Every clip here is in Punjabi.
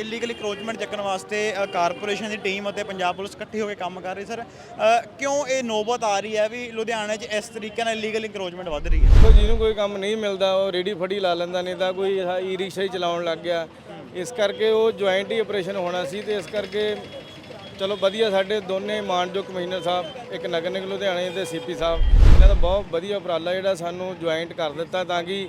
ਇਲੀਗਲ ਇਕਰੋਚਮੈਂਟ ਚੱਕਣ ਵਾਸਤੇ ਕਾਰਪੋਰੇਸ਼ਨ ਦੀ ਟੀਮ ਅਤੇ ਪੰਜਾਬ ਪੁਲਿਸ ਇਕੱਠੇ ਹੋ ਕੇ ਕੰਮ ਕਰ ਰਹੀ ਸਰ। ਕਿਉਂ ਇਹ ਨੋਬਤ ਆ ਰਹੀ ਹੈ ਵੀ ਲੁਧਿਆਣਾ 'ਚ ਇਸ ਤਰੀਕੇ ਨਾਲ ਇਲੀਗਲ ਇਕਰੋਚਮੈਂਟ ਵੱਧ ਰਹੀ ਹੈ? ਕੋਈ ਜਿਹਨੂੰ ਕੋਈ ਕੰਮ ਨਹੀਂ ਮਿਲਦਾ, ਉਹ ਰੇੜੀ ਫੜੀ ਲਾ ਲੈਂਦਾ, ਨਹੀਂ ਤਾਂ ਕੋਈ ਈ ਰਿਕਸ਼ਾ ਹੀ ਚਲਾਉਣ ਲੱਗ ਗਿਆ। ਇਸ ਕਰਕੇ ਉਹ ਜੁਆਇੰਟ ਹੀ ਆਪਰੇਸ਼ਨ ਹੋਣਾ ਸੀ ਤੇ ਇਸ ਕਰਕੇ ਚਲੋ ਵਧੀਆ ਸਾਡੇ ਦੋਨੇ ਮਾਨਯੋਗ ਕਮਿਸ਼ਨਰ ਸਾਹਿਬ, ਇੱਕ ਨਗਰ ਨਿਗਮ ਲੁਧਿਆਣੇ ਤੇ ਸੀਪੀ ਸਾਹਿਬ, ਇਹਨਾਂ ਦਾ ਬਹੁਤ ਵਧੀਆ ਉਪਰਾਲਾ ਜਿਹੜਾ ਸਾਨੂੰ ਜੁਆਇੰਟ ਕਰ ਦਿੱਤਾ ਤਾਂ ਕਿ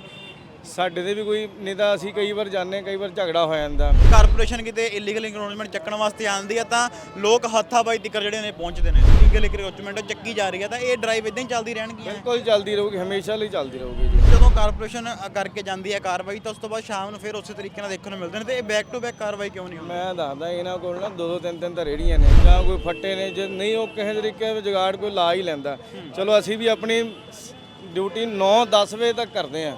ਸਾਡੇ ਦੇ ਵੀ ਕੋਈ ਨਹੀਂ ਤਾਂ ਅਸੀਂ ਕਈ ਵਾਰ ਜਾਂਦੇ ਕਈ ਵਾਰ ਝਗੜਾ ਹੋ ਜਾਂਦਾ। ਕਾਰਪੋਰੇਸ਼ਨ ਕਿਤੇ ਇਲੀਗਲ ਇਨਕਰੋਚਮੈਂਟ ਚੱਕਣ ਵਾਸਤੇ ਆਉਂਦੀ ਹੈ ਤਾਂ ਲੋਕ ਹੱਥਾਬਾਈ ਤਿੱਕਰ ਜਿਹੜੇ ਨੇ ਪਹੁੰਚਦੇ ਨੇ। ਇਲੀਗਲ ਇਨਕਰੋਚਮੈਂਟ ਚੱਕੀ ਜਾ ਰਹੀ ਹੈ ਤਾਂ ਇਹ ਡਰਾਈਵ ਇਦਾਂ ਹੀ ਚੱਲਦੀ ਰਹਿਣਗੀਆਂ। ਬਿਲਕੁਲ ਚੱਲਦੀ ਰਹੂਗੀ ਹਮੇਸ਼ਾ ਲਈ ਚੱਲਦੀ ਰਹੂਗੀ ਜੀ। ਜਦੋਂ ਕਾਰਪੋਰੇਸ਼ਨ ਕਰਕੇ ਜਾਂਦੀ ਹੈ ਕਾਰਵਾਈ ਤਾਂ ਉਸ ਤੋਂ ਬਾਅਦ ਸ਼ਾਮ ਨੂੰ ਫਿਰ ਉਸੇ ਤਰੀਕੇ ਨਾਲ ਦੇਖਣ ਨੂੰ ਮਿਲਦੇ ਨੇ ਤੇ ਇਹ ਬੈਕ ਟੂ ਬੈਕ ਕਾਰਵਾਈ ਕਿਉਂ ਨਹੀਂ ਹੁੰਦੀ? ਮੈਂ ਦੱਸਦਾ ਇਹਨਾਂ ਕੋਲ ਨਾ ਦੋ ਦੋ ਤਿੰਨ ਤਿੰਨ ਤਾਂ ਰੇੜੀਆਂ ਨੇ ਜਾਂ ਕੋਈ ਫੱਟੇ ਨੇ ਜੇ ਨਹੀਂ ਉਹ ਕਿਸੇ ਤਰੀਕੇ ਜੁਗਾੜ ਕੋਈ ਲਾ ਹੀ ਲੈਂਦਾ। ਚਲੋ ਅਸੀਂ ਵੀ ਆਪਣੀ ਡਿਊਟੀ 9-10 ਵਜੇ ਤੱਕ ਕਰਦੇ ਆਂ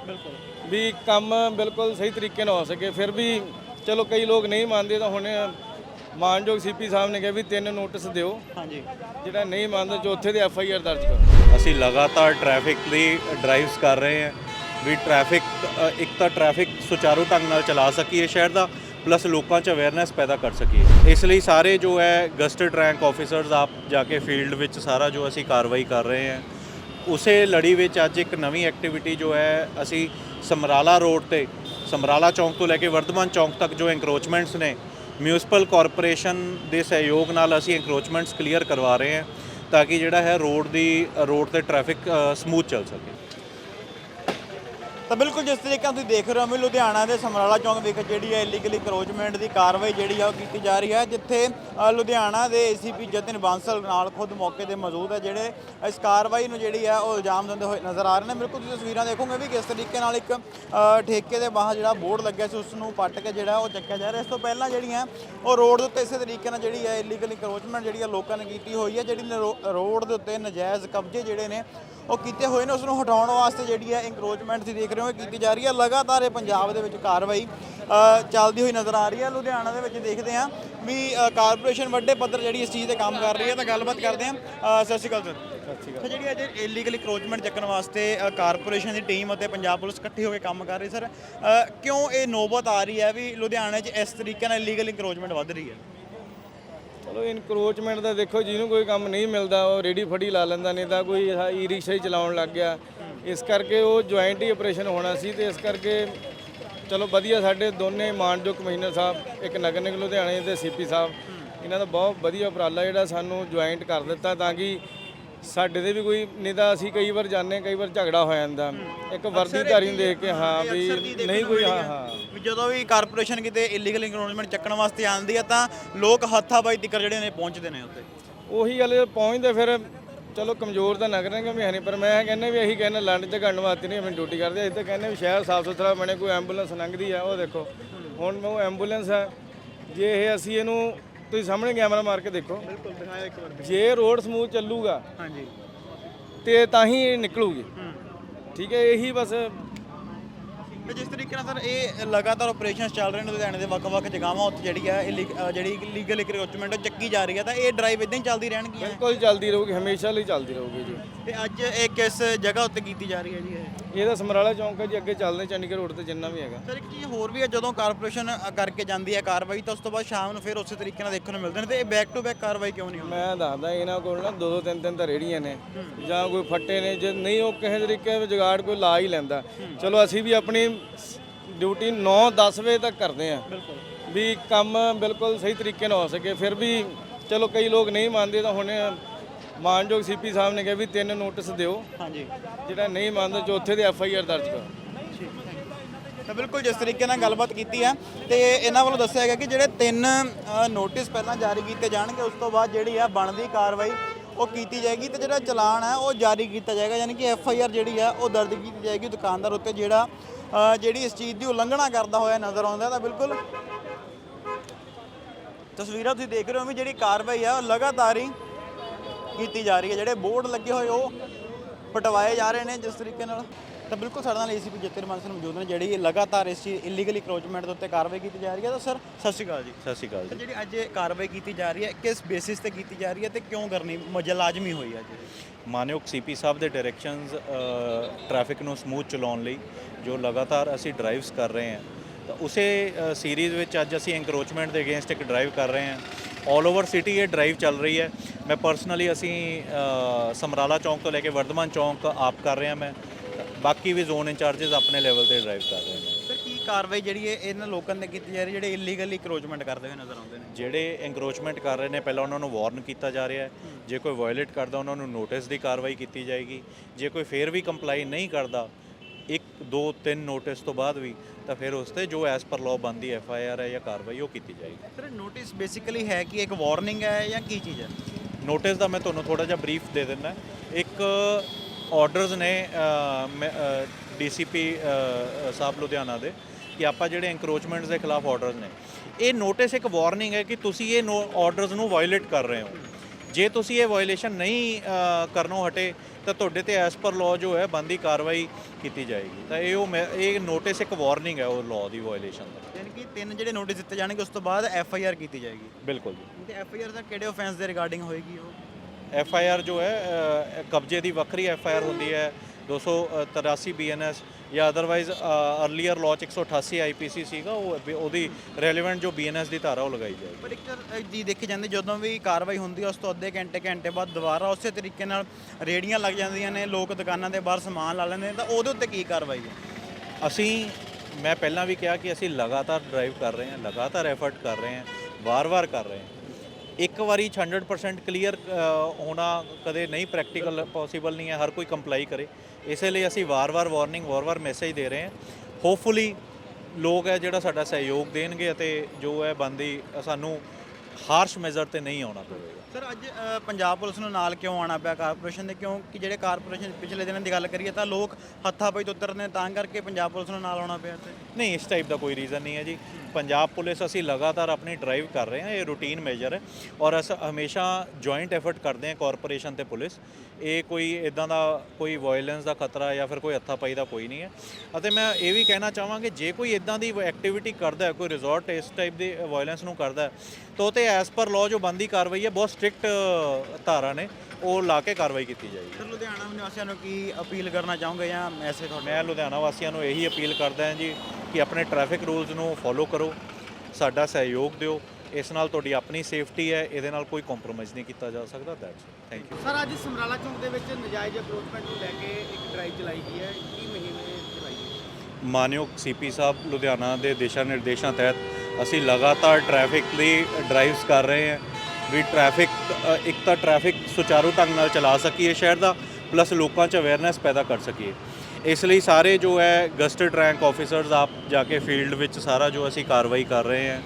ਵੀ ਕੰਮ ਬਿਲਕੁਲ ਸਹੀ ਤਰੀਕੇ ਨਾਲ ਹੋ ਸਕੇ ਫਿਰ ਵੀ ਚਲੋ ਕਈ ਲੋਕ ਨਹੀਂ ਮੰਨਦੇ ਤਾਂ ਹੁਣ ਮਾਨਯੋਗ ਸੀਪੀ ਸਾਹਿਬ ਨੇ ਕਿਹਾ ਵੀ ਤਿੰਨ ਨੋਟਿਸ ਦਿਓ। ਹਾਂਜੀ। ਜਿਹੜਾ ਨਹੀਂ ਮੰਨਦਾ ਚੌਥੇ ਦੇ ਐਫ ਆਈ ਆਰ ਦਰਜ ਕਰੋ। ਅਸੀਂ ਲਗਾਤਾਰ ਟ੍ਰੈਫਿਕ ਦੀ ਡਰਾਈਵਸ ਕਰ ਰਹੇ ਹਾਂ ਵੀ ਟ੍ਰੈਫਿਕ ਇੱਕ ਤਾਂ ਟ੍ਰੈਫਿਕ ਸੁਚਾਰੂ ਢੰਗ ਨਾਲ ਚਲਾ ਸਕੀਏ ਸ਼ਹਿਰ ਦਾ ਪਲੱਸ ਲੋਕਾਂ 'ਚ ਅਵੇਅਰਨੈਸ ਪੈਦਾ ਕਰ ਸਕੀਏ। ਇਸ ਲਈ ਸਾਰੇ ਜੋ ਹੈ ਗਸਟਡ ਰੈਂਕ ਆਫੀਸਰਸ ਆਪ ਜਾ ਕੇ ਫੀਲਡ ਵਿੱਚ ਸਾਰਾ ਜੋ ਅਸੀਂ ਕਾਰਵਾਈ ਕਰ ਰਹੇ ਹਾਂ ਉਸੇ ਲੜੀ ਵਿੱਚ ਅੱਜ ਇੱਕ ਨਵੀਂ ਐਕਟੀਵਿਟੀ ਜੋ ਹੈ ਅਸੀਂ ਸਮਰਾਲਾ ਰੋਡ ਤੇ, ਸਮਰਾਲਾ ਚੌਂਕ ਤੋਂ ਲੈ ਕੇ ਵਰਧਮਾਨ ਚੌਂਕ ਤੱਕ ਜੋ ਐਂਕਰੋਚਮੈਂਟਸ ਨੇ ਮਿਊਨਿਸਪਲ ਕਾਰਪੋਰੇਸ਼ਨ ਦੇ ਸਹਿਯੋਗ ਨਾਲ ਅਸੀਂ ਐਂਕਰੋਚਮੈਂਟਸ ਕਲੀਅਰ ਕਰਵਾ ਰਹੇ ਹਾਂ, ਤਾਂ ਕਿ ਜਿਹੜਾ ਹੈ ਰੋਡ ਦੀ ਰੋਡ ਤੇ ਟ੍ਰੈਫਿਕ ਸਮੂਥ ਚੱਲ ਸਕੇ। ਤਾਂ ਬਿਲਕੁਲ ਜਿਸ ਤਰੀਕੇ ਨਾਲ ਤੁਸੀਂ ਦੇਖ ਰਹੇ ਹੋ, ਵੀ ਲੁਧਿਆਣਾ ਦੇ ਸਮਰਾਲਾ ਚੌਂਕ ਵਿਖੇ ਜਿਹੜੀ ਹੈ ਇਲੀਗਲੀ ਕਰੋਚਮੈਂਟ ਦੀ ਕਾਰਵਾਈ ਜਿਹੜੀ ਆ ਉਹ ਕੀਤੀ ਜਾ ਰਹੀ ਹੈ, ਜਿੱਥੇ ਲੁਧਿਆਣਾ ਦੇ ਏਸੀਪੀ ਜਤਿਨ ਬਾਂਸਲ ਨਾਲ ਖੁਦ ਮੌਕੇ ਤੇ ਮੌਜੂਦ ਹੈ, ਜਿਹੜੇ ਇਸ ਕਾਰਵਾਈ ਨੂੰ ਜਿਹੜੀ ਆ ਉਹ ਇਲਜ਼ਾਮ ਦਿੰਦੇ ਹੋਏ ਨਜ਼ਰ ਆ ਰਹੇ ਨੇ। ਬਿਲਕੁਲ ਤੁਸੀਂ ਤਸਵੀਰਾਂ ਦੇਖੋਗੇ ਵੀ ਕਿਸ ਤਰੀਕੇ ਨਾਲ ਇੱਕ ਠੇਕੇ ਦੇ ਬਾਹਰ ਜਿਹੜਾ ਬੋਰਡ ਲੱਗਿਆ ਸੀ, ਉਸ ਨੂੰ ਪੱਟ ਕੇ ਜਿਹੜਾ ਉਹ ਚੱਕਿਆ ਜਾ ਰਿਹਾ। ਇਸ ਤੋਂ ਪਹਿਲਾਂ ਜਿਹੜੀਆਂ, ਉਹ ਰੋਡ ਦੇ ਉੱਤੇ ਇਸੇ ਤਰੀਕੇ ਨਾਲ ਜਿਹੜੀ ਹੈ ਇਲੀਗਲ ਕਰੋਚਮੈਂਟ ਜਿਹੜੀ ਆ ਲੋਕਾਂ ਨੇ ਕੀਤੀ ਹੋਈ ਹੈ, ਜਿਹੜੀ ਨਰੋ- ਰੋਡ ਦੇ ਉੱਤੇ ਨਜਾਇਜ਼ ਕਬਜ਼ੇ ਜਿਹੜੇ ਨੇ ਉਹ ਕੀਤੇ ਹੋਏ ਨੇ, ਉਸ ਨੂੰ ਹਟਾਉਣ ਵਾਸਤੇ ਜਿਹੜੀ ਹੈ ਇੰਕਰੋਚਮੈਂਟ ਤੁਸੀਂ ਦੇਖ ਰਹੇ ਹੋ, ਇਹ ਕੀਤੀ ਜਾ ਰਹੀ ਹੈ। ਲਗਾਤਾਰ ਇਹ ਪੰਜਾਬ ਦੇ ਵਿੱਚ ਕਾਰਵਾਈ ਚੱਲਦੀ ਹੋਈ ਨਜ਼ਰ ਆ ਰਹੀ ਹੈ। ਲੁਧਿਆਣਾ ਦੇ ਵਿੱਚ ਦੇਖਦੇ ਹਾਂ ਵੀ ਕਾਰਪੋਰੇਸ਼ਨ ਵੱਡੇ ਪੱਧਰ ਜਿਹੜੀ ਇਸ ਚੀਜ਼ ਤੇ ਕੰਮ ਕਰ ਰਹੀ ਹੈ ਤਾਂ ਗੱਲਬਾਤ ਕਰਦੇ ਹਾਂ। ਸਤਿ ਸ਼੍ਰੀ ਅਕਾਲ ਸਰ। ਸਰ ਜਿਹੜੀ ਅੱਜ ਇਲੀਗਲ ਇਕਰੋਚਮੈਂਟ ਚੱਕਣ ਵਾਸਤੇ ਕਾਰਪੋਰੇਸ਼ਨ ਦੀ ਟੀਮ ਅਤੇ ਪੰਜਾਬ ਪੁਲਿਸ ਇਕੱਠੇ ਹੋ ਕੇ ਕੰਮ ਕਰ ਰਹੀ ਸਰ ਕਿਉਂ ਇਹ ਨੌਬਤ ਆ ਰਹੀ ਹੈ ਵੀ ਲੁਧਿਆਣਾ 'ਚ ਇਸ ਤਰੀਕੇ ਨਾਲ ਇਲੀਗਲ ਇਕਰੋਚਮੈਂਟ ਵੱਧ ਰਹੀ ਹੈ? ਚਲੋ ਇਨਕਰੋਚਮੈਂਟ ਦਾ ਦੇਖੋ, ਜਿਹਨੂੰ ਕੋਈ ਕੰਮ ਨਹੀਂ ਮਿਲਦਾ, ਉਹ ਰੇੜੀ ਫੜੀ ਲਾ ਲੈਂਦਾ, ਨਹੀਂ ਤਾਂ ਕੋਈ ਈ ਰਿਕਸ਼ਾ ਹੀ ਚਲਾਉਣ ਲੱਗ ਗਿਆ। ਇਸ ਕਰਕੇ ਉਹ ਜੁਆਇੰਟ ਹੀ ਆਪਰੇਸ਼ਨ ਹੋਣਾ ਸੀ ਤੇ ਇਸ ਕਰਕੇ ਚਲੋ ਵਧੀਆ ਸਾਡੇ ਦੋਨੇ ਮਾਨਯੋਗ ਕਮਿਸ਼ਨਰ ਸਾਹਿਬ, ਇੱਕ ਨਗਰ ਨਿਗਮ ਲੁਧਿਆਣੇ ਤੇ ਸੀਪੀ ਸਾਹਿਬ, ਇਹਨਾਂ ਦਾ ਬਹੁਤ ਵਧੀਆ ਉਪਰਾਲਾ ਜਿਹੜਾ ਸਾਨੂੰ ਜੁਆਇੰਟ ਕਰ ਦਿੱਤਾ ਤਾਂ ਕਿ ਸਾਡੇ ਦੇ ਵੀ ਕੋਈ ਨਹੀਂ ਤਾਂ ਅਸੀਂ ਕਈ ਵਾਰ ਜਾਂਦੇ ਕਈ ਵਾਰ ਝਗੜਾ ਹੋ ਜਾਂਦਾ। ਇੱਕ ਵਰਦੀਧਾਰੀ ਨੂੰ ਦੇਖ ਕੇ ਹਾਂ ਵੀ ਨਹੀਂ ਕੋਈ ਹਾਂ ਹਾਂ। ਵੀ ਜਦੋਂ ਵੀ ਕਾਰਪੋਰੇਸ਼ਨ ਕਿਤੇ ਇਲੀਗਲ ਇਨਕਰੋਚਮੈਂਟ ਚੱਕਣ ਵਾਸਤੇ ਆਉਂਦੀ ਹੈ ਤਾਂ ਲੋਕ ਹੱਥਾਬਾਈ ਤਿੱਕਰ ਜਿਹੜੇ ਨੇ ਪਹੁੰਚਦੇ ਨੇ ਉੱਤੇ ਉਹੀ ਗੱਲ ਪਹੁੰਚਦੇ ਫਿਰ ਚਲੋ ਕਮਜ਼ੋਰ ਤਾਂ ਨਗਰ ਨਿਗਮ ਵੀ ਹੈ ਨਹੀਂ ਪਰ ਮੈਂ ਕਹਿੰਦਾ ਵੀ ਇਹੀ ਕਹਿੰਦਾ ਲੰਡ ਚ ਕਰਨ ਵਾਸਤੇ ਨਹੀਂ ਆਪਣੀ ਡਿਊਟੀ ਕਰਦੇ। ਅਸੀਂ ਤਾਂ ਕਹਿੰਦੇ ਵੀ ਸ਼ਹਿਰ ਸਾਫ਼ ਸੁਥਰਾ ਬਣੇ ਕੋਈ ਐਂਬੂਲੈਂਸ ਲੰਘਦੀ ਆ ਉਹ ਦੇਖੋ। ਹੁਣ ਉਹ ਐਂਬੂਲੈਂਸ ਹੈ ਜੇ ਇਹ ਅਸੀਂ ਇਹਨੂੰ ਤੁਸੀਂ ਸਾਹਮਣੇ ਕੈਮਰਾ ਮਾਰ ਕੇ ਦੇਖੋ। ਬਿਲਕੁਲ ਦਿਖਾਇਆ ਇੱਕ ਵਾਰ ਜੇ ਰੋਡ ਸਮੂਥ ਚੱਲੂਗਾ ਹਾਂਜੀ। ਤੇ ਤਾਂ ਹੀ ਇਹ ਨਿਕਲੂਗੀ। ਠੀਕ ਹੈ ਇਹੀ ਬਸ ਤੇ ਜਿਸ ਤਰੀਕੇ ਨਾਲ ਸਰ ਇਹ ਲਗਾਤਾਰ ਆਪਰੇਸ਼ਨਸ ਚੱਲ ਰਹੇ ਨੇ ਲੁਧਿਆਣੇ ਦੇ ਵੱਖ-ਵੱਖ ਜਗ੍ਹਾਵਾਂ ਉੱਤੇ ਜਿਹੜੀ ਹੈ ਇਲੀ- ਅ, ਜਿਹੜੀ ਲੀਗਲ ਇਨਕਰੋਚਮੈਂਟ ਚੱਕੀ ਜਾ ਰਹੀ ਹੈ ਤਾਂ ਇਹ ਡਰਾਈਵ ਇਦਾਂ ਹੀ ਚੱਲਦੀ ਰਹਿਣਗੀਆਂ? ਬਿਲਕੁਲ ਚੱਲਦੀ ਰਹੂਗੀ ਹਮੇਸ਼ਾ ਲਈ ਚੱਲਦੀ ਰਹੂਗੀ ਜੀ। ਤੇ ਅੱਜ ਇਹ ਕਿਸ ਜਗ੍ਹਾ ਉੱਤੇ ਕੀਤੀ ਜਾ ਰਹੀ ਹੈ ਜੀ ਇਹ? ਇਹ ਤਾਂ ਸਮਰਾਲਾ ਚੌਂਕ ਹੈ ਜੀ ਅੱਗੇ ਚੱਲਦੇ ਚੰਡੀਗੜ੍ਹ ਰੋਡ ਤੇ ਜਿੰਨਾ ਵੀ ਹੈਗਾ। ਸਰ ਇੱਕ ਚੀਜ਼ ਹੋਰ ਵੀ ਹੈ ਜਦੋਂ ਕਾਰਪੋਰੇਸ਼ਨ ਕਰਕੇ ਜਾਂਦੀ ਹੈ ਕਾਰਵਾਈ ਤਾਂ ਉਸ ਤੋਂ ਬਾਅਦ ਸ਼ਾਮ ਨੂੰ ਫਿਰ ਉਸੇ ਤਰੀਕੇ ਨਾਲ ਦੇਖਣ ਨੂੰ ਮਿਲਦੇ ਨੇ ਤੇ ਇਹ ਬੈਕ ਟੂ ਬੈਕ ਕਾਰਵਾਈ ਕਿਉਂ ਨਹੀਂ ਹੁੰਦੀ? ਮੈਂ ਦੱਸਦਾ ਇਹਨਾਂ ਕੋਲ ਨਾ ਦੋ ਦੋ ਤਿੰਨ ਤਿੰਨ ਤਾਂ ਰੇੜੀਆਂ ਨੇ ਜਾਂ ਕੋਈ ਫੱਟੇ ਨੇ ਜੇ ਨਹੀਂ ਉਹ ਕਿਸੇ ਤਰੀਕੇ ਨਾਲ ਜੁਗਾੜ ਕੋਈ ਲਾ ਹੀ ਲੈਂਦਾ। ਚਲੋ ਅਸੀਂ ਵੀ ਆਪਣੀ ਡਿਊਟੀ 9-10 ਵਜੇ ਤੱਕ ਕਰਦੇ ਆਂ। ਵੀ ਕੰਮ ਬਿਲਕੁਲ ਸਹੀ ਤਰੀਕੇ ਨਾਲ ਹੋ ਸਕੇ। ਫਿਰ ਵੀ ਚਲੋ ਕਈ ਲੋਕ ਨਹੀਂ ਮੰਨਦੇ ਤਾਂ ਹੁਣ ਮਾਨਯੋਗ ਸੀਪੀ ਸਾਹਿਬ ਨੇ ਕਿਹਾ ਵੀ ਤਿੰਨ ਨੋਟਿਸ ਦਿਓ। ਹਾਂਜੀ। ਜਿਹੜਾ ਨਹੀਂ ਮੰਨਦਾ ਚੌਥੇ ਦੇ ਐਫ ਆਈ ਆਰ ਦਰਜ ਕਰੋ। ਤਾਂ ਬਿਲਕੁਲ ਜਿਸ ਤਰੀਕੇ ਨਾਲ ਗੱਲਬਾਤ ਕੀਤੀ ਹੈ ਤੇ ਇਹਨਾਂ ਵੱਲੋਂ ਦੱਸਿਆ ਗਿਆ ਕਿ ਜਿਹੜੇ ਤਿੰਨ ਨੋਟਿਸ ਪਹਿਲਾਂ ਜਾਰੀ ਕੀਤੇ ਜਾਣਗੇ ਉਸ ਤੋਂ ਬਾਅਦ ਜਿਹੜੀ ਆ ਬਣਦੀ ਕਾਰਵਾਈ ਉਹ ਕੀਤੀ ਜਾਏਗੀ ਤੇ ਜਿਹੜਾ ਚਲਾਨ ਹੈ ਉਹ ਜਾਰੀ ਕੀਤਾ ਜਾਏਗਾ ਯਾਨੀ ਕਿ ਐਫ ਆਈ ਆਰ ਜਿਹੜੀ ਆ ਉਹ ਦਰਜ ਕੀਤੀ ਜਾਏਗੀ ਦੁਕਾਨਦਾਰ ਉੱਤੇ ਜਿਹੜਾ ਜਿਹੜੀ ਇਸ ਚੀਜ਼ ਦੀ ਉਲੰਘਣਾ ਕਰਦਾ ਹੋਇਆ ਨਜ਼ਰ ਆਉਂਦਾ ਤਾਂ ਬਿਲਕੁਲ ਤਸਵੀਰਾਂ ਤੁਸੀਂ ਦੇਖ ਰਹੇ ਹੋ ਵੀ ਜਿਹੜੀ ਕਾਰਵਾਈ ਆ, ਉਹ ਲਗਾਤਾਰ ਹੀ ਕੀਤੀ ਜਾ ਰਹੀ ਹੈ। ਜਿਹੜੇ ਬੋਰਡ ਲੱਗੇ ਹੋਏ, ਉਹ ਪਟਵਾਏ ਜਾ ਰਹੇ ਨੇ ਜਿਸ ਤਰੀਕੇ ਨਾਲ। ਤਾਂ ਬਿਲਕੁਲ ਸਾਡੇ ਨਾਲ ਏਸੀਪੀ ਜਤਿਨ ਮਾਨਸਨ ਮੌਜੂਦ ਨੇ ਜਿਹੜੀ ਲਗਾਤਾਰ ਇਸ ਚੀਜ਼ ਇਲੀਗਲ ਇਕਰੋਚਮੈਂਟ ਦੇ ਉੱਤੇ ਕਾਰਵਾਈ ਕੀਤੀ ਜਾ ਰਹੀ ਹੈ। ਤਾਂ ਸਰ ਸਤਿ ਸ਼੍ਰੀ ਅਕਾਲ ਜੀ। ਸਤਿ ਸ਼੍ਰੀ ਅਕਾਲ ਜੀ। ਜਿਹੜੀ ਅੱਜ ਇਹ ਕਾਰਵਾਈ ਕੀਤੀ ਜਾ ਰਹੀ ਹੈ ਕਿਸ ਬੇਸਿਸ ਤੇ ਕੀਤੀ ਜਾ ਰਹੀ ਹੈ ਤੇ ਕਿਉਂ ਕਰਨੀ ਮਜ ਲਾਜ਼ਮੀ ਹੋਈ ਹੈ ਅੱਜ? ਮਾਨਯੋਗ ਸੀਪੀ ਸਾਹਿਬ ਦੇ ਡਾਇਰੈਕਸ਼ਨਸ ਟ੍ਰੈਫਿਕ ਨੂੰ ਸਮੂਥ ਚਲਾਉਣ ਲਈ ਜੋ ਲਗਾਤਾਰ ਅਸੀਂ ਡਰਾਈਵਸ ਕਰ ਰਹੇ ਹਾਂ ਤਾਂ ਉਸੇ ਸੀਰੀਜ਼ ਵਿੱਚ ਅੱਜ ਅਸੀਂ ਐਂਕਰੋਚਮੈਂਟ ਦੇ ਅਗੇਂਸਟ ਇੱਕ ਡਰਾਈਵ ਕਰ ਰਹੇ ਹਾਂ। 올 ਓਵਰ ਸਿਟੀ ਇਹ ਡਰਾਈਵ ਚੱਲ ਰਹੀ ਹੈ। ਮੈਂ ਪਰਸਨਲੀ ਅਸੀਂ ਸਮਰਾਲਾ ਚੌਂਕ ਤੋਂ ਲੈ ਕੇ ਵਰਧਮਾਨ ਚੌਂਕ ਆਪ ਕਰ ਰਹੇ ਹਾਂ ਮੈਂ। ਬਾਕੀ ਵੀ ਜ਼ੋਨ ਇੰਚਾਰजेस ਆਪਣੇ ਲੈਵਲ ਤੇ ਡਰਾਈਵ ਕਰ ਰਹੇ ਨੇ। ਸਰ ਕੀ ਕਾਰਵਾਈ ਜਿਹੜੀ ਹੈ ਇਹਨਾਂ ਲੋਕਾਂ ਤੇ ਕੀਤੀ ਜਾ ਰਹੀ ਜਿਹੜੇ ਇਲੀਗਲੀ ਕਰੋਚਮੈਂਟ ਕਰਦੇ ਹੋਏ ਨਜ਼ਰ ਆਉਂਦੇ ਨੇ? ਜਿਹੜੇ ਐਂਕਰੋਚਮੈਂਟ ਕਰ ਰਹੇ ਨੇ ਪਹਿਲਾਂ ਉਹਨਾਂ ਨੂੰ ਵਾਰਨ ਕੀਤਾ ਜਾ ਰਿਹਾ ਹੈ। ਜੇ ਕੋਈ ਵਾਇਓਲੇਟ ਕਰਦਾ ਉਹਨਾਂ ਨੂੰ ਨੋਟਿਸ ਦੀ ਕਾਰਵਾਈ ਕੀਤੀ ਜਾਏਗੀ। ਜੇ ਕੋਈ ਫੇਰ ਵੀ ਕੰਪਲਾਈ ਨਹੀਂ ਕਰਦਾ ਇੱਕ ਦੋ ਤਿੰਨ ਨੋਟਿਸ ਤੋਂ ਬਾਅਦ ਵੀ ਤਾਂ ਫਿਰ ਉਸ ਤੇ ਜੋ ਐਸ ਪਰ ਲਾਅ ਬੰਦੀ ਐਫ ਆਈ ਆਰ ਹੈ ਜਾਂ ਕਾਰਵਾਈ ਉਹ ਕੀਤੀ ਜਾਏਗੀ। ਸਰ ਨੋਟਿਸ ਬੇਸਿਕਲੀ ਹੈ ਕਿ ਇੱਕ ਵਾਰਨਿੰਗ ਹੈ ਜਾਂ ਕੀ ਚੀਜ਼ ਹੈ? ਨੋਟਿਸ ਦਾ ਮੈਂ ਤੁਹਾਨੂੰ ਥੋੜਾ ਜਿਹਾ ਬਰੀਫ ਦੇ ਦਿੰਦਾ। ਇੱਕ ਆਰਡਰਸ ਨੇ ਡੀਸੀਪੀ ਸਾਹਿਬ ਲੁਧਿਆਣਾ ਦੇ ਕਿ ਆਪਾਂ ਜਿਹੜੇ ਐਂਕਰੋਚਮੈਂਟਸ ਦੇ ਖਿਲਾਫ ਆਰਡਰਸ ਨੇ। ਇਹ ਨੋਟਿਸ ਇੱਕ ਵਾਰਨਿੰਗ ਹੈ ਕਿ ਤੁਸੀਂ ਇਹ ਆਰਡਰਸ ਨੂੰ ਵਾਇਓਲੇਟ ਕਰ ਰਹੇ ਹੋ। ਜੇ ਤੁਸੀਂ ਇਹ ਵਾਇਓਲੇਸ਼ਨ ਨਹੀਂ ਕਰਨੋਂ ਹਟੇ ਤਾਂ ਤੁਹਾਡੇ ਤੇ ਐਸ ਪਰ ਲਾਅ ਜੋ ਹੈ ਬੰਦੀ ਕਾਰਵਾਈ ਕੀਤੀ ਜਾਏਗੀ। ਤਾਂ ਇਹ ਉਹ ਇਹ ਨੋਟਿਸ ਇੱਕ ਵਾਰਨਿੰਗ ਹੈ ਉਹ ਲਾਅ ਦੀ ਵਾਇਓਲੇਸ਼ਨ ਦਾ। ਯਾਨੀ ਕਿ ਤਿੰਨ ਜਿਹੜੇ ਨੋਟਿਸ ਦਿੱਤੇ ਜਾਣਗੇ ਉਸ ਤੋਂ ਬਾਅਦ ਐਫ ਆਈ ਆਰ ਕੀਤੀ ਜਾਏਗੀ। ਬਿਲਕੁਲ ਜੀ। ਤੇ ਐਫ ਆਈ ਆਰ ਦਾ ਕਿਹੜੇ ਆਫੈਂਸ ਦੇ ਰਿਗਾਰਡਿੰਗ ਹੋਏਗੀ ਉਹ? ਐਫ ਆਈ ਆਰ ਜੋ ਹੈ ਕਬਜ਼ੇ ਦੀ ਵੱਖਰੀ ਐਫ ਆਈ ਆਰ ਹੁੰਦੀ ਹੈ 283 ਬੀਐਨਐਸ ਜਾਂ ਅਦਰਵਾਈਜ਼ ਅਰਲੀਅਰ ਲਾਅ 'ਚ 188 ਆਈਪੀਸੀ ਸੀਗਾ ਉਹ ਉਹਦੀ ਰੈਲੇਵੈਂਟ ਜੋ ਬੀਐਨਐਸ ਦੀ ਧਾਰਾ ਉਹ ਲਗਾਈ ਜਾਏਗੀ। ਪਰ ਇੱਕ ਜੀ ਦੇਖੀ ਜਾਂਦੀ ਜਦੋਂ ਵੀ ਕਾਰਵਾਈ ਹੁੰਦੀ ਹੈ ਉਸ ਤੋਂ ਅੱਧੇ ਘੰਟੇ ਘੰਟੇ ਬਾਅਦ ਦੁਬਾਰਾ ਉਸੇ ਤਰੀਕੇ ਨਾਲ ਰੇੜੀਆਂ ਲੱਗ ਜਾਂਦੀਆਂ ਨੇ ਲੋਕ ਦੁਕਾਨਾਂ ਦੇ ਬਾਹਰ ਸਮਾਨ ਲਾ ਲੈਂਦੇ ਨੇ ਤਾਂ ਉਹਦੇ ਉੱਤੇ ਕੀ ਕਾਰਵਾਈ ਹੈ? ਅਸੀਂ ਮੈਂ ਪਹਿਲਾਂ ਵੀ ਕਿਹਾ ਕਿ ਅਸੀਂ ਲਗਾਤਾਰ ਡਰਾਈਵ ਕਰ ਰਹੇ ਹਾਂ ਲਗਾਤਾਰ ਐਫਰਟ ਕਰ ਰਹੇ ਹਾਂ ਵਾਰ-ਵਾਰ ਕਰ ਰਹੇ ਹਾਂ। ਇੱਕ ਵਾਰੀ 'ਚ 100% ਕਲੀਅਰ ਹੋਣਾ ਕਦੇ ਨਹੀਂ ਪ੍ਰੈਕਟੀਕਲ ਪੋਸੀਬਲ ਨਹੀਂ ਹੈ, ਹਰ ਕੋਈ ਕੰਪਲਾਈ ਕਰੇ। ਇਸੇ ਲਈ ਅਸੀਂ ਵਾਰ-ਵਾਰ ਵਾਰਨਿੰਗ ਵਾਰ-ਵਾਰ ਮੈਸੇਜ ਦੇ ਰਹੇ ਹਾਂ। ਹੋਪਫੁਲੀ ਲੋਕ ਹੈ ਜਿਹੜਾ ਸਾਡਾ ਸਹਿਯੋਗ ਦੇਣਗੇ ਅਤੇ ਜੋ ਹੈ ਬੰਦੀ ਸਾਨੂੰ ਹਾਰਸ਼ ਮੈਜ਼ਰ ਤੇ ਨਹੀਂ ਆਉਣਾ ਪਵੇਗਾ। ਸਰ ਅੱਜ ਅ, ਪੰਜਾਬ ਪੁਲਿਸ ਨੂੰ ਨਾਲ ਕਿਉਂ ਆਣਾ ਪਿਆ ਕਾਰਪੋਰੇਸ਼ਨ ਦੇ? ਕਿਉਂ ਕਿ ਜਿਹੜੇ ਕਾਰਪੋਰੇਸ਼ਨ ਪਿਛਲੇ ਦਿਨਾਂ ਦੀ ਗੱਲ ਕਰੀਏ ਤਾਂ ਲੋਕ ਹੱਥਾਂ ਪਈ ਤੋਂ ਉਤਰਦੇ ਨੇ ਤਾਂ ਕਰਕੇ ਪੰਜਾਬ ਪੁਲਿਸ ਨੂੰ ਨਾਲ ਆਉਣਾ ਪਿਆ ਤੇ ਨਹੀਂ ਇਸ ਟਾਈਪ ਦਾ ਕੋਈ ਰੀਜ਼ਨ ਨਹੀਂ ਹੈ ਜੀ। ਪੰਜਾਬ ਪੁਲਿਸ ਅਸੀਂ ਲਗਾਤਾਰ ਆਪਣੀ ਡਰਾਈਵ ਕਰ ਰਹੇ ਹਾਂ ਇਹ ਰੂਟੀਨ ਮੇਜਰ ਹੈ। ਔਰ ਅਸੀਂ ਹਮੇਸ਼ਾ ਜੁਆਇੰਟ ਐਫਰਟ ਕਰਦੇ ਹਾਂ ਕਾਰਪੋਰੇਸ਼ਨ ਤੇ ਪੁਲਿਸ। ਇਹ ਕੋਈ ਇਦਾਂ ਦਾ ਕੋਈ ਵਾਇਲੈਂਸ ਦਾ ਖਤਰਾ ਜਾਂ ਫਿਰ ਕੋਈ ਹੱਥਾਪਾਈ ਦਾ ਕੋਈ ਨਹੀਂ ਹੈ। ਅਤੇ ਮੈਂ ਇਹ ਵੀ ਕਹਿਣਾ ਚਾਹਾਂਗਾ ਜੇ ਕੋਈ ਇਦਾਂ ਦੀ ਐਕਟੀਵਿਟੀ ਕਰਦਾ ਹੈ ਕੋਈ ਰਿਜ਼ੋਰਟ ਇਸ ਟਾਈਪ ਦੀ ਵਾਇਲੈਂਸ ਨੂੰ ਕਰਦਾ ਤਾਂ ਉਹ ਤੇ ਐਸ ਪਰ ਲਾਅ ਜੋ ਬੰਦੀ ਕਾਰਵਾਈ ਹੈ ਬਹੁਤ ਸਟ੍ਰਿਕਟ ਧਾਰਾ ਨੇ ਉਹ ਲਾ ਕੇ ਕਾਰਵਾਈ ਕੀਤੀ ਜਾਏਗੀ। ਸਰ ਲੁਧਿਆਣਾ ਨਿਵਾਸੀਆਂ ਨੂੰ ਕੀ ਅਪੀਲ ਕਰਨਾ ਚਾਹੋਗੇ ਜਾਂ ਮੈਸੇਜ ਤੁਹਾਡਾ? ਮੈਂ ਲੁਧਿਆਣਾ ਵਾਸੀਆਂ ਨੂੰ ਇਹੀ ਅਪੀਲ ਕਰਦਾ ਹਾਂ ਜੀ ਕਿ ਆਪਣੇ ਟ੍ਰੈਫਿਕ ਰੂਲਸ ਨੂੰ ਫੋਲੋ ਕਰੋ ਸਾਡਾ ਸਹਿਯੋਗ ਦਿਓ ਇਸ ਨਾਲ ਤੁਹਾਡੀ ਆਪਣੀ ਸੇਫਟੀ ਹੈ ਇਹਦੇ ਨਾਲ ਕੋਈ ਕੰਪਰੋਮਾਈਜ਼ ਨਹੀਂ ਕੀਤਾ ਜਾ ਸਕਦਾ ਦੈਟਸ ਥੈਂਕ ਯੂ ਸਰ ਅੱਜ ਸਮਰਾਲਾ ਚੌਂਕ ਦੇ ਵਿੱਚ ਨਜਾਇਜ਼ ਅਪਰੋਚਮੈਂਟ ਨੂੰ ਲੈ ਕੇ ਇੱਕ ਡਰਾਈਵ ਚਲਾਈ ਗਈ ਹੈ। ਕੀ ਇਹ ਚਲਾਈ ਗਈ? ਮਾਨਯੋਗ ਸੀਪੀ ਸਾਹਿਬ ਲੁਧਿਆਣਾ ਦੇ ਦਿਸ਼ਾ ਨਿਰਦੇਸ਼ਾਂ ਤਹਿਤ ਅਸੀਂ ਲਗਾਤਾਰ ਟ੍ਰੈਫਿਕ ਲਈ ਡਰਾਈਵਸ ਕਰ ਰਹੇ ਹਾਂ ਵੀ ਟ੍ਰੈਫਿਕ ਇੱਕ ਤਾਂ ਟ੍ਰੈਫਿਕ ਸੁਚਾਰੂ ਢੰਗ ਨਾਲ ਚਲਾ ਸਕੀਏ ਸ਼ਹਿਰ ਦਾ ਪਲੱਸ ਲੋਕਾਂ 'ਚ ਅਵੇਅਰਨੈਸ ਪੈਦਾ ਕਰ ਸਕੀਏ। ਇਸ ਲਈ ਸਾਰੇ ਜੋ ਹੈ ਗਸਟਡ ਰੈਂਕ ਆਫੀਸਰਸ ਆਪ ਜਾ ਕੇ ਫੀਲਡ ਵਿੱਚ ਸਾਰਾ ਜੋ ਅਸੀਂ ਕਾਰਵਾਈ ਕਰ ਰਹੇ ਹਾਂ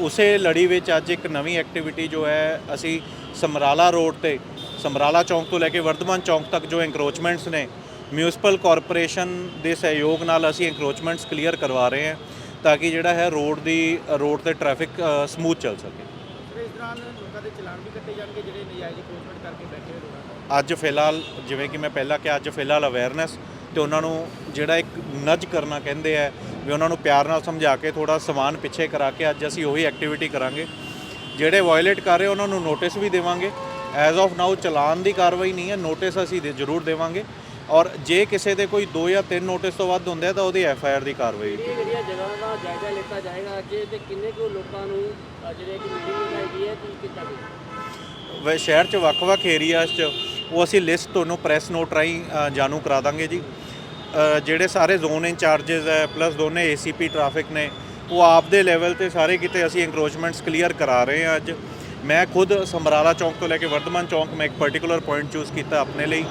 ਉਸੇ ਲੜੀ ਵਿੱਚ ਅੱਜ ਇੱਕ ਨਵੀਂ ਐਕਟੀਵਿਟੀ ਜੋ ਹੈ ਅਸੀਂ ਸਮਰਾਲਾ ਰੋਡ ਤੇ ਸਮਰਾਲਾ ਚੌਂਕ ਤੋਂ ਲੈ ਕੇ ਵਰਧਮਾਨ ਚੌਂਕ ਤੱਕ ਜੋ ਐਂਕਰੋਚਮੈਂਟਸ ਨੇ ਮਿਊਨਿਸਪਲ ਕਾਰਪੋਰੇਸ਼ਨ ਦੇ ਸਹਿਯੋਗ ਨਾਲ ਅਸੀਂ ਐਂਕਰੋਚਮੈਂਟਸ ਕਲੀਅਰ ਕਰਵਾ ਰਹੇ ਹਾਂ ਤਾਂ ਕਿ ਜਿਹੜਾ ਹੈ ਰੋਡ ਦੀ ਰੋਡ ਤੇ ਟ੍ਰੈਫਿਕ ਸਮੂਥ ਚੱਲ ਸਕੇ। ਸਰ ਇਸ ਦੌਰਾਨ ਲੋਕਾਂ ਦੇ ਚਲਾਨ ਵੀ ਕੱਟੇ ਜਾਣਗੇ ਜਿਹੜੇ ਨਜਾਇਜ਼ ਅਪਰੋਚਮੈਂਟ ਕਰਕੇ ਬੈਠੇ ਹੋਏ ਲੋਕਾਂ ਨੂੰ ਅੱਜ ਫਿਲਹਾਲ ਜਿਵੇਂ ਕਿ ਮੈਂ ਪਹਿਲਾਂ ਕਿਹਾ ਅੱਜ ਫਿਲਹਾਲ ਅਵੇਅਰਨੈਸ ਤੇ ਉਹਨਾਂ ਨੂੰ ਜਿਹੜਾ ਇੱਕ ਨਜ ਕਰਨਾ ਕਹਿੰਦੇ ਆ ਵੀ ਉਹਨਾਂ ਨੂੰ ਪਿਆਰ ਨਾਲ ਸਮਝਾ ਕੇ ਥੋੜਾ ਸਮਾਨ ਪਿੱਛੇ ਕਰਾ ਕੇ ਅੱਜ ਅਸੀਂ ਉਹੀ ਐਕਟੀਵਿਟੀ ਕਰਾਂਗੇ। ਜਿਹੜੇ ਵਾਇਓਲੇਟ ਕਰ ਰਹੇ ਉਹਨਾਂ ਨੂੰ ਨੋਟਿਸ ਵੀ ਦੇਵਾਂਗੇ। ਐਜ਼ ਆਫ ਨਾਓ ਚਲਾਨ ਦੀ ਕਾਰਵਾਈ ਨਹੀਂ ਹੈ ਨੋਟਿਸ ਅਸੀਂ ਦੇ ਜ਼ਰੂਰ ਦੇਵਾਂਗੇ। ਔਰ ਜੇ ਕਿਸੇ ਦੇ ਕੋਈ 2 ਜਾਂ 3 ਨੋਟਿਸ ਤੋਂ ਵੱਧ ਹੁੰਦੇ ਤਾਂ ਉਹਦੀ ਐਫ ਆਈ ਆਰ ਦੀ ਕਾਰਵਾਈ ਇਹ ਜਿਹੜੀਆਂ ਜਗ੍ਹਾ ਦਾ ਜਾਇਜ਼ਾ ਲਿੱਤਾ ਜਾਏਗਾ ਅੱਗੇ ਤੇ ਕਿੰਨੇ ਕੁ ਲੋਕਾਂ ਨੂੰ ਜਿਹੜੇ ਕਿ ਮੀਟਿੰਗ ਲਗਾਈ ਗਈ ਹੈ ਕੀ ਕੀਤਾ ਗਿਆ ਵੈ ਸ਼ਹਿਰ 'ਚ ਵੱਖ-ਵੱਖ ਏਰੀਆਜ਼ 'ਚ ਉਹ ਅਸੀਂ ਲਿਸਟ ਤੁਹਾਨੂੰ ਪ੍ਰੈਸ ਨੋਟ ਰਾਹੀਂ ਅ, ਜਾਣੂ ਕਰਾ ਦਾਂਗੇ ਜੀ। ਜਿਹੜੇ ਸਾਰੇ ਜ਼ੋਨ ਇੰਚਾਰजेस ਹੈ ਪਲੱਸ ਦੋਨੇ ਏਸੀਪੀ ਟ੍ਰੈਫਿਕ ਨੇ ਉਹ ਆਪ ਦੇ ਲੈਵਲ ਤੇ ਸਾਰੇ ਕਿਤੇ ਅਸੀਂ ਐਂਕਰੋਚਮੈਂਟਸ ਕਲੀਅਰ ਕਰਾ ਰਹੇ ਹਾਂ ਅੱਜ। ਮੈਂ ਖੁਦ ਸਮਰਾਲਾ ਚੌਂਕ ਤੋਂ ਲੈ ਕੇ ਵਰਧਮਾਨ ਚੌਂਕ ਮੈਂ ਇੱਕ ਪਾਰਟਿਕੂਲਰ ਪੁਆਇੰਟ ਚੂਜ਼ ਕੀਤਾ ਆਪਣੇ ਲਈ।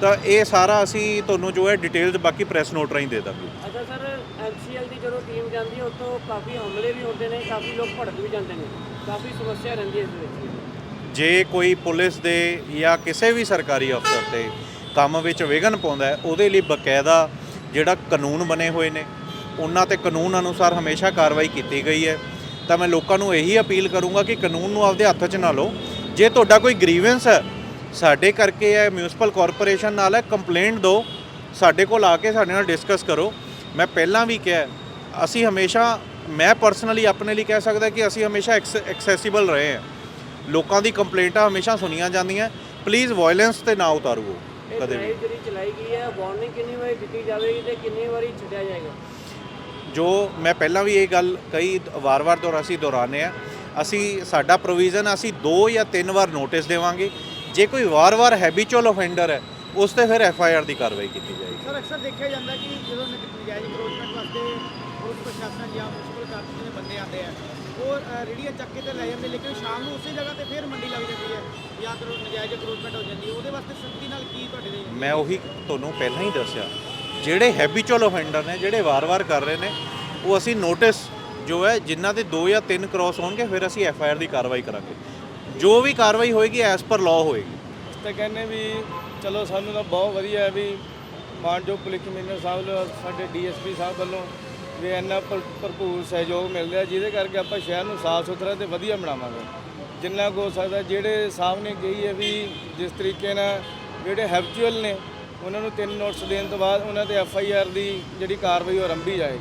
ਤਾਂ ਇਹ ਸਾਰਾ ਅਸੀਂ ਤੁਹਾਨੂੰ ਜੋ ਹੈ ਡਿਟੇਲਸ ਬਾਕੀ ਪ੍ਰੈਸ ਨੋਟ ਰਾਹੀਂ ਦੇ ਦਾਂਗੇ। ਅੱਛਾ ਸਰ ਐਮਸੀਐਲ ਦੀ ਜਦੋਂ ਟੀਮ ਜਾਂਦੀ ਹੈ ਉੱਥੋਂ ਕਾਫੀ ਹਮਲੇ ਵੀ ਹੁੰਦੇ ਨੇ ਕਾਫੀ ਲੋਕ ਭੜਕ ਵੀ ਜਾਂਦੇ ਨੇ। ਕਾਫੀ ਸਮੱਸਿਆ ਰਹਿੰਦੀ ਹੈ ਇਸ ਵਿੱਚ। ਜੇ ਕੋਈ ਪੁਲਿਸ ਦੇ ਜਾਂ ਕਿਸੇ ਵੀ ਸਰਕਾਰੀ ਅਫਸਰ ਤੇ ਕੰਮ ਵਿੱਚ ਵਿਘਨ ਪਾਉਂਦਾ ਉਹਦੇ ਲਈ ਬਕਾਇਦਾ ਜਿਹੜਾ ਕਾਨੂੰਨ ਬਣੇ ਹੋਏ ਨੇ, ਉਹਨਾਂ ਤੇ ਕਾਨੂੰਨ ਅਨੁਸਾਰ ਹਮੇਸ਼ਾ ਕਾਰਵਾਈ ਕੀਤੀ ਗਈ ਹੈ। ਤਾਂ ਮੈਂ ਲੋਕਾਂ ਨੂੰ ਇਹੀ ਅਪੀਲ ਕਰੂੰਗਾ ਕਿ ਕਾਨੂੰਨ ਨੂੰ ਆਪਦੇ ਹੱਥ 'ਚ ਨਾ ਲਓ। ਜੇ ਤੁਹਾਡਾ ਕੋਈ ਗ੍ਰੀਵੈਂਸ ਹੈ, ਸਾਡੇ ਕਰਕੇ ਹੈ ਮਿਊਨਿਸਪਲ ਕਾਰਪੋਰੇਸ਼ਨ ਨਾਲ ਹੈ ਕੰਪਲੇਂਟ ਦਿਓ, ਸਾਡੇ ਕੋਲ ਆ ਕੇ ਸਾਡੇ ਨਾਲ ਡਿਸਕਸ ਕਰੋ। ਮੈਂ ਪਹਿਲਾਂ ਵੀ ਕਿਹਾ ਅਸੀਂ ਹਮੇਸ਼ਾ, ਮੈਂ ਪਰਸਨਲੀ ਆਪਣੇ ਲਈ ਕਹਿ ਸਕਦਾ ਕਿ ਅਸੀਂ ਹਮੇਸ਼ਾ ਐਕਸੈਸੀਬਲ ਰਹੇ ਹਾਂ। ਲੋਕਾਂ ਦੀ ਕੰਪਲੇਂਟਾਂ ਹਮੇਸ਼ਾ ਸੁਣੀਆਂ ਜਾਂਦੀਆਂ ਪਲੀਜ਼ ਵਾਇਲੈਂਸ ਤੇ ਨਾ ਉਤਾਰੋ। ਕਦੇ ਵੀ ਜਿਹੜੀ ਚਲਾਈ ਗਈ ਹੈ ਵਾਰਨਿੰਗ ਕਿੰਨੀ ਵਾਰੀ ਦਿੱਤੀ ਜਾਵੇਗੀ ਤੇ ਕਿੰਨੀ ਵਾਰੀ ਛੱਡਿਆ ਜਾਏਗਾ? ਜੋ ਮੈਂ ਪਹਿਲਾਂ ਵੀ ਇਹ ਗੱਲ ਕਈ ਵਾਰ-ਵਾਰ ਦੁਹਰਾ ਅਸੀਂ ਦੁਹਰਾਉਂਦੇ ਆ ਅਸੀਂ ਸਾਡਾ ਪ੍ਰੋਵੀਜ਼ਨ ਅਸੀਂ ਦੋ ਜਾਂ ਤਿੰਨ ਵਾਰ ਨੋਟਿਸ ਦੇਵਾਂਗੇ। ਜੇ ਕੋਈ ਵਾਰ-ਵਾਰ ਹੈਬਿਚੁਅਲ ਆਫੈਂਡਰ ਹੈ ਉਸ ਤੇ ਫਿਰ ਐਫ ਆਈ ਆਰ ਦੀ ਕਾਰਵਾਈ ਕੀਤੀ ਜਾਏਗੀ। ਸਰ ਅਕਸਰ ਦੇਖਿਆ ਜਾਂਦਾ ਕਿ ਜਦੋਂ ਨਜ- ਨਜਾਇਜ਼ ਕਰੋਚਮੈਂਟ ਵਾਸਤੇ ਪੁਲਿਸ ਪ੍ਰਸ਼ਾਸਨ ਜਾਂ ਕਾਰਪੋਰੇਸ਼ਨ ਦੇ ਬੰਦੇ ਆਉਂਦੇ ਆ ਉਹ ਅ, ਰੇਹੜੀਆਂ ਚੱਕ ਕੇ ਤੇ ਲੈ ਜਾਂਦੇ ਲੇਕਿਨ ਸ਼ਾਮ ਨੂੰ ਉਸੇ ਜਗ੍ਹਾ ਤੇ ਫਿਰ ਮੰਡੀ ਲੱਗ ਜਾਂਦੀ ਹੈ ਜਾਂ ਕਰੋ ਨਜਾਇਜ਼ ਕਰੋਚਮੈਂਟ ਹੋ ਜਾਂਦੀ ਹੈ। ਉਹਦੇ ਵਾਸਤੇ ਸਖਤੀ ਨਾਲ ਕੀ ਤੁਹਾਡੇ ਦੇ ਮੈਂ ਉਹੀ ਤੁਹਾਨੂੰ ਪਹਿਲਾਂ ਹੀ ਦੱਸਿਆ ਜਿਹੜੇ ਹੈਬਿਚੁਅਲ ਆਫੈਂਡਰ ਨੇ ਜਿਹੜੇ ਵਾਰ-ਵਾਰ ਕਰ ਰਹੇ ਨੇ ਉਹ ਅਸੀਂ ਨੋਟਿਸ ਜੋ ਹੈ ਜਿਨ੍ਹਾਂ ਦੇ ਦੋ ਜਾਂ ਤਿੰਨ ਕ੍ਰਾਸ ਹੋਣਗੇ ਫਿਰ ਅਸੀਂ ਐਫ ਆਈ ਆਰ ਦੀ ਕਾਰਵਾਈ ਕਰਾਂਗੇ। ਜੋ ਵੀ ਕਾਰਵਾਈ ਹੋਏਗੀ ਐਸ ਪਰ ਲਾਅ ਹੋਏਗੀ। ਤੇ ਕਹਿੰਦੇ ਵੀ ਚਲੋ ਸਾਨੂੰ ਤਾਂ ਬਹੁਤ ਵਧੀਆ ਹੈ ਵੀ ਮਾਨਯੋਗ ਪੁਲਿਸ ਕਮਿਸ਼ਨਰ ਸਾਹਿਬ ਵੱਲੋਂ ਸਾਡੇ ਡੀਐਸਪੀ ਸਾਹਿਬ ਵੱਲੋਂ ਵੀ ਇੰਨਾ ਭਰ- ਭਰਪੂਰ ਸਹਿਯੋਗ ਮਿਲ ਰਿਹਾ, ਜਿਹਦੇ ਕਰਕੇ ਆਪਾਂ ਸ਼ਹਿਰ ਨੂੰ ਸਾਫ਼ ਸੁਥਰਾ ਤੇ ਵਧੀਆ ਬਣਾਵਾਂਗੇ। ਜਿੰਨਾ ਕੁ ਹੋ ਸਕਦਾ, ਜਿਹੜੇ ਸਾਹਮਣੇ ਗਈ ਹੈ ਵੀ ਜਿਸ ਤਰੀਕੇ ਨਾਲ ਜਿਹੜੇ ਹੈਬਚੁਅਲ ਨੇ, ਉਹਨਾਂ ਨੂੰ ਤਿੰਨ ਨੋਟਿਸ ਦੇਣ ਤੋਂ ਬਾਅਦ ਉਹਨਾਂ ਤੇ ਐਫ ਆਈ ਆਰ ਦੀ ਜਿਹੜੀ ਕਾਰਵਾਈ ਉਹ ਆਰੰਭੀ ਜਾਏਗੀ।